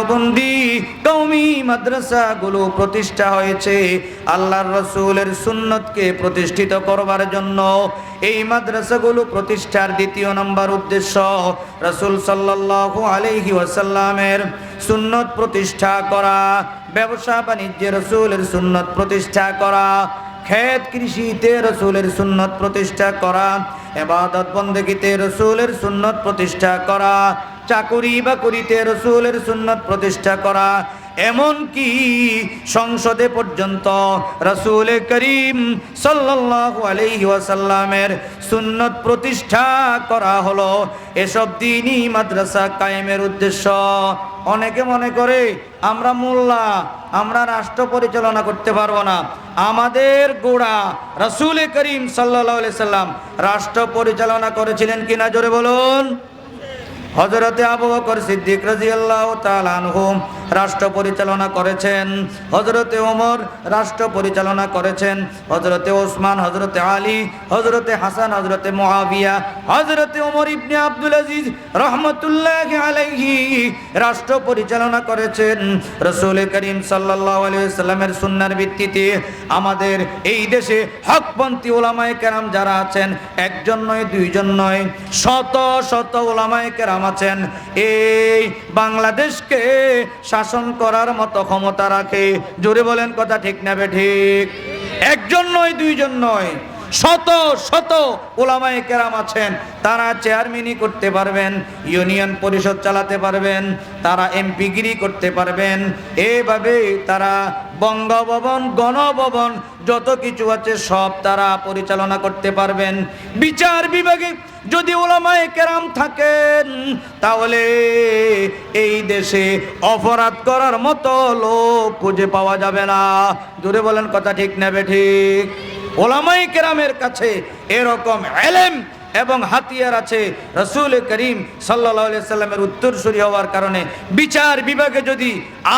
দেওবন্দি কৌমি মাদ্রাসাগুলো প্রতিষ্ঠা হয়েছে আল্লাহর রসুলের সুন্নতকে প্রতিষ্ঠিত করবার জন্য। এই মাদ্রাসাগুলো প্রতিষ্ঠার দ্বিতীয় নম্বর উদ্দেশ্য রসুল সাল্লাল্লাহু আলাইহি ওয়াসাল্লামের সুন্নত প্রতিষ্ঠা করা, ব্যবসা বাণিজ্যে রসুলের সুন্নত প্রতিষ্ঠা করা, ক্ষেত কৃষিতে রসুলের সুন্নত প্রতিষ্ঠা করা, এবাদত বন্দেগীতে রসুলের সুন্নত প্রতিষ্ঠা করা চাকুরি বাকুরিতে রসুলের সুন্নত প্রতিষ্ঠা করা, এমনকি সংসদে পর্যন্ত রসুল করিম ওয়াসাল্লামের সুন্নত প্রতিষ্ঠা করা হলো। এসব দিনই মাদ্রাসা কায়েমের উদ্দেশ্য। অনেকে মনে করে, আমরা মোল্লা, আমরা রাষ্ট্র পরিচালনা করতে পারব না। আমাদের গোড়া রসুল করিম সাল্লাহ সাল্লাম রাষ্ট্র পরিচালনা করেছিলেন কিনা জোরে বলুন। হজরতে আবু বকর সিদ্দিক রাজিয়াল্লাহু তাআলা আনহু রাষ্ট্র পরিচালনা করেছেন হজরতে ওমর, রাষ্ট্র পরিচালনা করেছেন হজরতে ওসমান হজরতে আলী হজরতে হাসান হজরতে মুআবিয়া হজরতে ওমর ইবনে আব্দুল আজিজ রহমতুল্লাহ আলাইহি রাষ্ট্র পরিচালনা করেছেন। রসুল করিম সাল্লাল্লাহু আলাইহি সাল্লামের সুন্নার ভিত্তিতে আমাদের এই দেশে হকপন্থী ওলামায়ে কেরাম যারা আছেন, একজন নয়, দুইজন নয়, শত শত ওলামায়ে কেরাম আছেন। এই বাংলাদেশকে শাসন করার মতো ক্ষমতা রাখে। জোরে বলেন কথা ঠিক নেবে ঠিক? একজন নয়, দুইজন নয়, শত শত ওলামায় কেরাম আছেন। তারা চেয়ারম্যানই করতে পারবেন, ইউনিয়ন পরিষদ চালাতে পারবেন, তারা এমপিগিরি করতে পারবেন। এভাবে তারা বঙ্গভবন, গণভবন যত কিছু আছে সব তারা পরিচালনা করতে পারবেন। বিচার বিভাগে যদি ওলামায়ে কেরাম থাকেন, তাহলে এই দেশে অপরাধ করার মতো লোক খুঁজে পাওয়া যাবে না। দূরে বলেন কথা ঠিক নেবে ঠিক? ওলামাই কেরামের কাছে এরকম এলেম এবং হাতিয়ার আছে। রসুল করিম সাল্লা সাল্লামের উত্তরসূরি হওয়ার কারণে বিচার বিভাগে যদি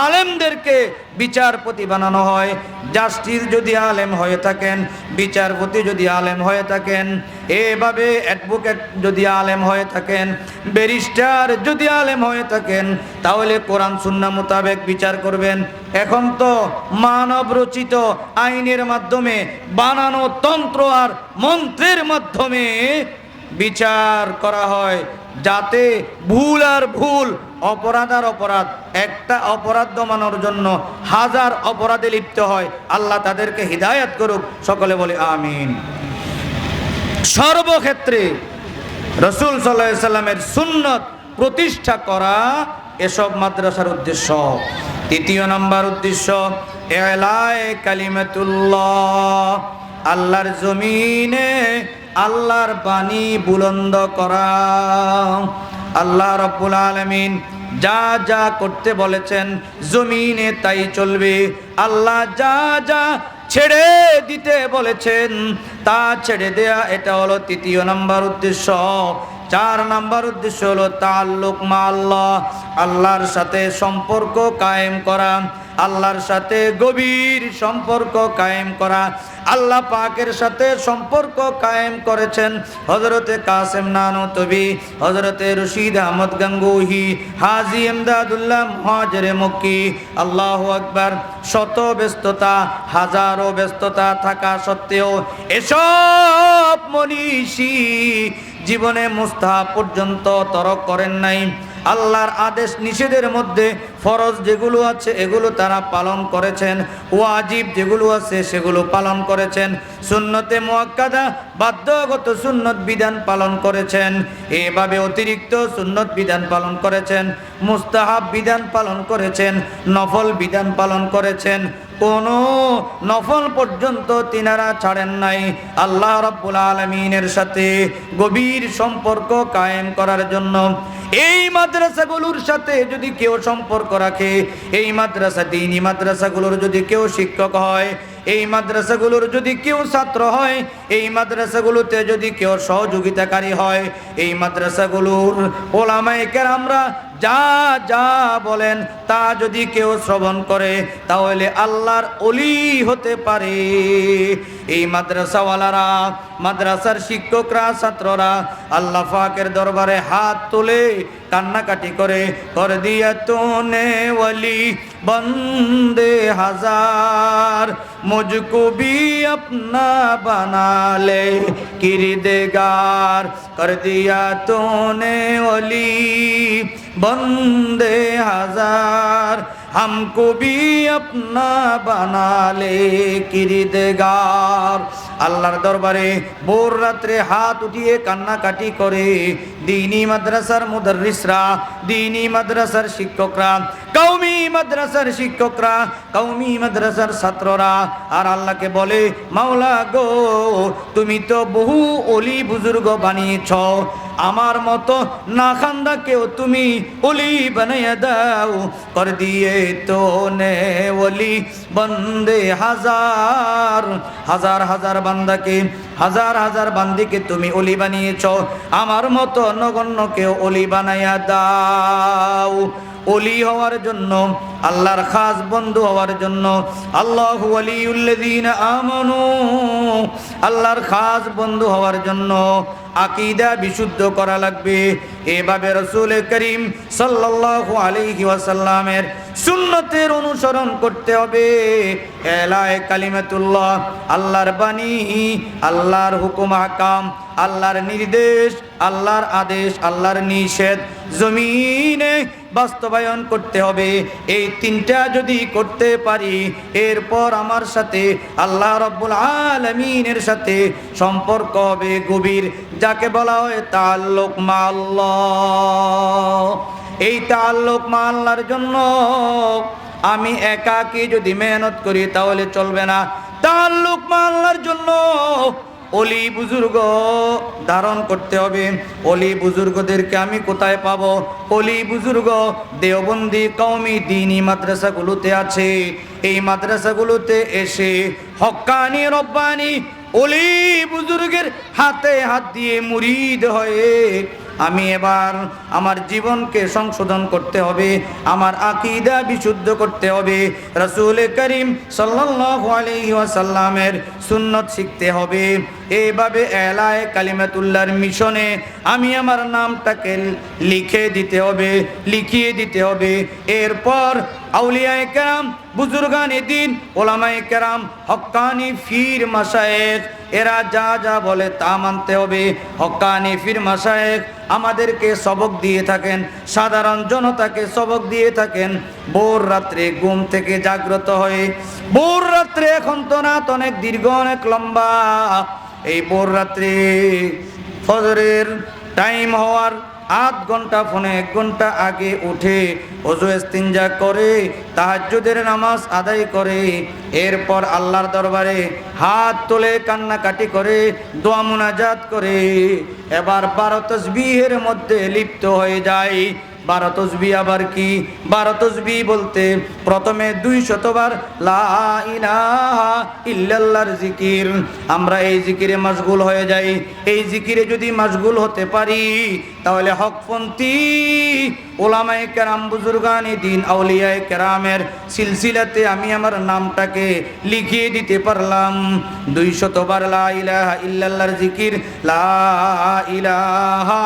আলেমদেরকে বিচারপতি বানানো হয় জাস্টিস যদি আলেম হয়ে থাকেন, বিচারপতি যদি আলেম হয়ে থাকেন, এভাবে অ্যাডভোকেট যদি আলেম হয়ে থাকেন, ব্যারিস্টার যদি আলেম হয়ে থাকেন, তাহলে কোরআন সুন্না মোতাবেক বিচার করবেন। এখন তো মানব রচিত আইনের মাধ্যমে, বানানো তন্ত্র আর মন্ত্রের মাধ্যমে বিচার করা হয়, যাতে ভুল আর ভুল অপরাধ আর অপরাধ, একটা অপরাধ দমানোর জন্য হাজার অপরাধে লিপ্ত হয়। আল্লাহ তাদেরকে হিদায়ত করুক, সকলে বলে আমিন। সর্বক্ষেত্রে রসুল সাল্লাহ সাল্লামের সুন্নত প্রতিষ্ঠা করা এসব মাদ্রাসার উদ্দেশ্য। তৃতীয় নম্বর উদ্দেশ্য আল্লাহর জমিনে আল্লাহর বাণী বুলন্দ করা। আল্লাহ রব্বুল আলমিন যা যা করতে বলেছেন জমিনে তাই চলবে। আল্লাহ যা যা ছেড়ে দিতে বলেছেন, তা ছেড়ে দেয়া এটা হলো তৃতীয় নাম্বার উদ্দেশ্য। চার নাম্বার উদ্দেশ্য হলো তাল্লুক মা আল্লাহ, আল্লাহর সাথে সম্পর্ক কায়েম করা। আল্লাহর সাথে গভীর সম্পর্ক কায়েম করা। আল্লাহ পাকের সাথে সম্পর্ক কায়েম করেছেন। হজরতে কাসেম নানো তবি হজরতে রশিদ আহমদ গঙ্গুহি, হাজি এমদাদুল্লাহ মহাজরে মক্কি, আল্লাহ আকবার। শত ব্যস্ততা, হাজারো ব্যস্ততা থাকা সত্ত্বেও এসব মনীষী জীবনে মুস্তাহ পর্যন্ত তরক করেন নাই। আল্লাহর আদেশ নিষেধের মধ্যে ফরজ যেগুলো আছে এগুলো তারা পালন করেছেন, ওয়াজিব যেগুলো আছে সেগুলো পালন করেছেন, সুন্নতে মোয়াক্কাদা, বাধ্যগত সুন্নত বিধান পালন করেছেন, এভাবে অতিরিক্ত সুন্নত বিধান পালন করেছেন, মুস্তাহাব বিধান পালন করেছেন, নফল বিধান পালন করেছেন কোনো নফল পর্যন্ত তিনারা ছাড়েন নাই। আল্লাহ রব্বুল আলমিনের সাথে গভীর সম্পর্ক কায়েম করার জন্য। এই মাদ্রাসাগুলোর সাথে যদি কেউ সম্পর্ক রাখে, এই মাদ্রাসা দিনী মাদ্রাসাগুলোর যদি কেউ শিক্ষক হয়, এই মাদ্রাসাগুলোর যদি কেউ ছাত্র হয়, এই মাদ্রাসাগুলোতে যদি কেউ সহযোগিতাকারী হয়, এই মাদ্রাসাগুলোর ওলামায় কেরামরা যা যা বলেন, তা যদি কেউ শ্রবণ করে, তাহলে আল্লাহর অলি হতে পারে। এই মাদ্রাসাওয়ালারা, মাদ্রাসার শিক্ষকরা, ছাত্ররা আল্লাহ ফাকের দরবারে হাত তুলে কান্নাকাটি করে করে দিয়া তোনে ওলি বন্দে হাজার, মজকুবি আপনা বানালে, কিরিদেগার করে দিয়া তোনে ওলি ओली बंदे हजार हमको भी अपना बना ले কিরিদেগার আল্লাহর দরবারে ভোর রাত্রে হাত উঠিয়ে কান্নাকাটি করে দিনী মাদ্রাসার মুদাররিসরা দিনী মাদ্রাসার শিক্ষকরা কৌমি মাদ্রাসার শিক্ষকরা কৌমি মাদ্রাসার ছাত্ররা। আর আল্লাহকে বলে, মাওলা গো, তুমি তো বহু অলি বুজুর্গ বানিয়েছ। আমার মতো না খান্দাকেও তুমি অলি বানাইয়া দাও। কর দিয়ে তো নে অলি, বন্দে হাজার। হাজার হাজার বান্দাকে, হাজার হাজার বান্দিকে তুমি অলি বানিয়েছ। আমার মতো নগণ্যকেও অলি বানাইয়া দাও। অলি হওয়ার জন্য আল্লাহর খাস বন্ধু হওয়ার জন্য আল্লাহ আমানু, আল্লাহর খাস বন্ধু হওয়ার জন্য আকিদা বিশুদ্ধ করা লাগবে। এভাবে রসুল করিম সাল্লাল্লাহু আলাইহি ওয়াসাল্লামের সুন্নতের অনুসরণ করতে হবে। এলায় কালিমাতুল্লাহ, আল্লাহর বাণী, আল্লাহর হুকুম হাকাম আল্লাহর নির্দেশ, আল্লাহর আদেশ, আল্লাহর নিষেধ জমিনে বাস্তবায়ন করতে হবে। এই তিনটা যদি করতে পারি, এরপর আমার সাথে আল্লাহ রব্বুল আলমিনের সাথে সম্পর্ক হবে গভীর। যাকে বলা হয় তাল্লুক মাল্লাহ এই তাল্লুক মাল্লার জন্য আমি একাকি যদি মেহনত করি, তাহলে চলবে না। তাল্লুক মাল্লার জন্য অলি বুজুর্গ ধারণ করতে হবে। অলি বুজুর্গদেরকে আমি কোথায় পাবো? অলি বুজুর্গ, দেওবন্দি কৌমি দিনী মাদ্রাসাগুলোতে আছে। এই মাদ্রাসাগুলোতে এসে হকানি রব্বানি অলি বুজুর্গের হাতে হাত দিয়ে মুরিদ হয়ে আমি এবার আমার জীবনকে সংশোধন করতে হবে, আমার আকিদা বিশুদ্ধ করতে হবে। রসুল করিম ওয়াসাল্লামের সুন্নত শিখতে হবে। এইভাবে এলায় কালিমাতুল্লার মিশনে আমি আমার নামটাকে লিখে দিতে হবে, লিখিয়ে দিতে হবে। এরপর আউলিয়ায়ে কেরাম, বুজুর্গানি দিন, ওলামায়ে কেরাম হক্কানি ফির মাসায়েক এরা যা যা বলে তা মানতে হবে। হক্কানি ফির মাসায়েক আমাদেরকে সবক দিয়ে থাকেন, সাধারণ জনতাকে সবক দিয়ে থাকেন। ভোর রাত্রে ঘুম থেকে জাগ্রত হয়ে, ভোর রাত্রে এখন তো রাত অনেক দীর্ঘ, অনেক লম্বা। এই ভোর রাত্রে ফজরের টাইম হওয়ার আধ ঘণ্টা ফোনে এক ঘণ্টা আগে উঠে অজু ইস্তিনজা করে, তাহাজ্জুদের নামাজ আদায় করে। এরপর আল্লাহর দরবারে হাত তুলে কান্নাকাটি করে, দোয়া মুনাজাত করে। এবার বারো তসবিহের মধ্যে লিপ্ত হয়ে যায়। বারো তসবি আবার কি? বারো তসবি বলতে প্রথমে দুই শতবার ইল্লাল্লাহর জিকির। আমরা এই জিকিরে মশগুল হয়ে যাই। এই জিকিরে যদি মশগুল হতে পারি, তাহলে হকপন্থী ওলামায়ে কেরাম, বুজুর্গানি দিন, আউলিয়ায় কেরামের সিলসিলাতে আমি আমার নামটাকে লিখিয়ে দিতে পারলাম। দুই শতবার লা ইলাহা ইল্লাল্লাহর জিকির, লা ইলাহা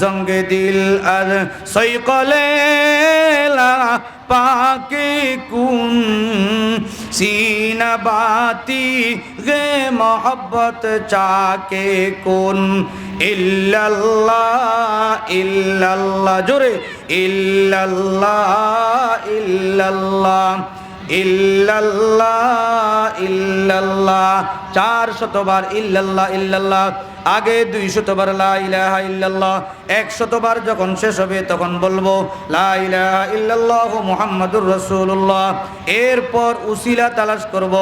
জঙ্গে দিল আর সৈকলেলা পাকে কুন সিনা বাতি গে মোহব্বত চাকে কুন। ইল্লাল্লাহ ইল্লাল্লাহ, জোরে, ইল্লাল্লাহ ইল্লাল্লাহ। ইল্লাল্লাহ ইল্লাল্লাহ চার শতবার ইল্লাল্লাহ ইল্লাল্লাহ, আগে দুই শতবার লা ইলাহা ইল্লাল্লাহ এক শতবার যখন শেষ হবে তখন বলব, লা ইলাহা ইল্লাল্লাহ মুহাম্মাদুর রাসূলুল্লাহ। এরপর উসিলা তালাশ করব,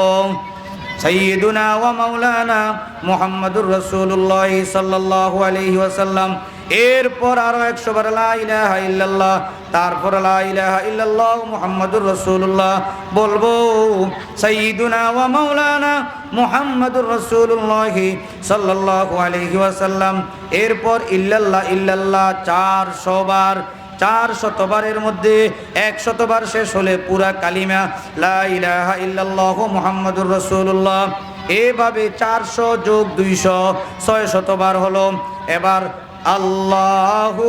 সাইয়্যিদুনা ওয়া মাওলানা মুহাম্মাদুর রাসূলুল্লাহ সাল্লাল্লাহু আলাইহি ওয়াসাল্লাম। এরপর আরও একশো বার ইলাহা ইল্লাল্লাহ তারপর ইলাহা ইল্লাল্লাহ মুহাম্মাদুর রাসূলুল্লাহ বলব, সাইয়্যিদুনা ওয়া মাওলানা মুহাম্মাদুর রাসূলুল্লাহ সাল্লাল্লাহু আলাইহি ওয়াসাল্লাম এরপর, ইল্লাল্লাহ ইল্লাল্লাহ চারশো বার চার শতবারের মধ্যে এক শতবার শেষ হলে পুরা কালিমা, লা ইলাহা ইল্লাল্লাহু মুহাম্মাদুর রাসূলুল্লাহ এভাবে চারশো যোগ দুইশো ছয় শতবার হলো। এবার আল্লাহু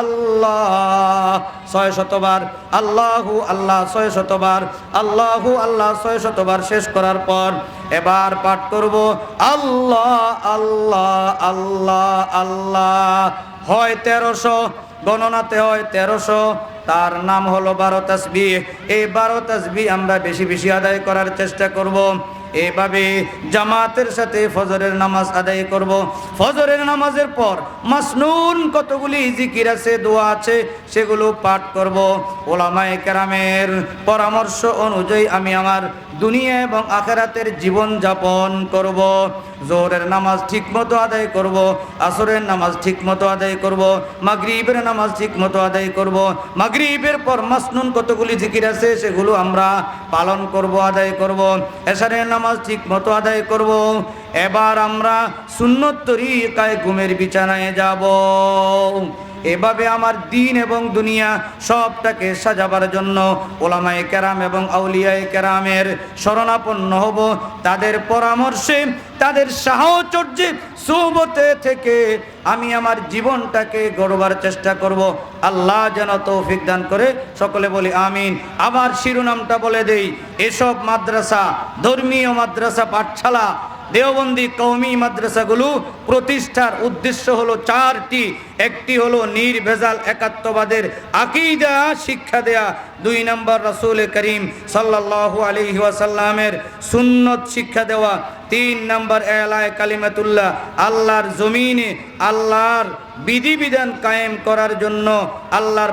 আল্লাহ। ছয় শতবার আল্লাহু আল্লাহ, ছয় শতবার আল্লাহু আল্লাহ, ছয় শতবার শেষ করার পর এবার পাঠ করব, আল্লাহ আল্লাহ আল্লাহ আল্লাহ। হয় তেরোশো, গণনাতে হয় তেরোশো। তার নাম হলো বারো তাসবি এই বারো তাসবি আমরা বেশি বেশি আদায় করার চেষ্টা করব। এভাবে জামাতের সাথে ফজরের নামাজ আদায় করব। ফজরের নামাজের পর মাসনুন কতগুলি জিকির আছে, দোয়া আছে, সেগুলো পাঠ করব। ওলামায় কেরামের পরামর্শ অনুযায়ী আমি আমার দুনিয়া এবং আখেরাতের জীবন যাপন করব। জোহরের নামাজ ঠিক মতো আদায় করব, আসরের নামাজ ঠিক মতো আদায় করব, মাগরীবের নামাজ ঠিক মতো আদায় করব, মাগরিবের পর মাসনুন কতগুলি জিকির আছে সেগুলো আমরা পালন করব, আদায় করব, এশারের নামাজ ঠিক মতো আদায় করব। এবার আমরা সুন্নত তরিকায় ঘুমের বিছানায় যাব। এভাবে আমার দিন এবং দুনিয়া সবটাকে সাজাবার জন্য ওলামায়ে কেরাম এবং আউলিয়ায়ে কেরামের শরণাপন্ন হব। তাদের পরামর্শে, তাদের সাহচর্যে সুবতে থেকে আমি আমার জীবনটাকে গড়বার চেষ্টা করব। আল্লাহ যেন তৌফিক দান করে সকলে বলি আমিন। আবার শিরোনামটা বলে দেই, এসব মাদ্রাসা, ধর্মীয় মাদ্রাসা পাঠশালা দেওবন্দি কৌমি মাদ্রাসাগুলো প্রতিষ্ঠার উদ্দেশ্য হলো চারটি। একটি হলো নির্ভেজাল একাত্মবাদের আকিদা, শিক্ষা দেয়া। দুই নম্বর রসুল করিম সাল্লাল্লাহু আলাইহি ওয়াসাল্লামের সুন্নত শিক্ষা দেওয়া। তিন নম্বর এলায় কালিমাতুল্লাহ, আল্লাহর জমিনে আল্লাহর বিধিবিধান কায়েম করার জন্য আল্লাহর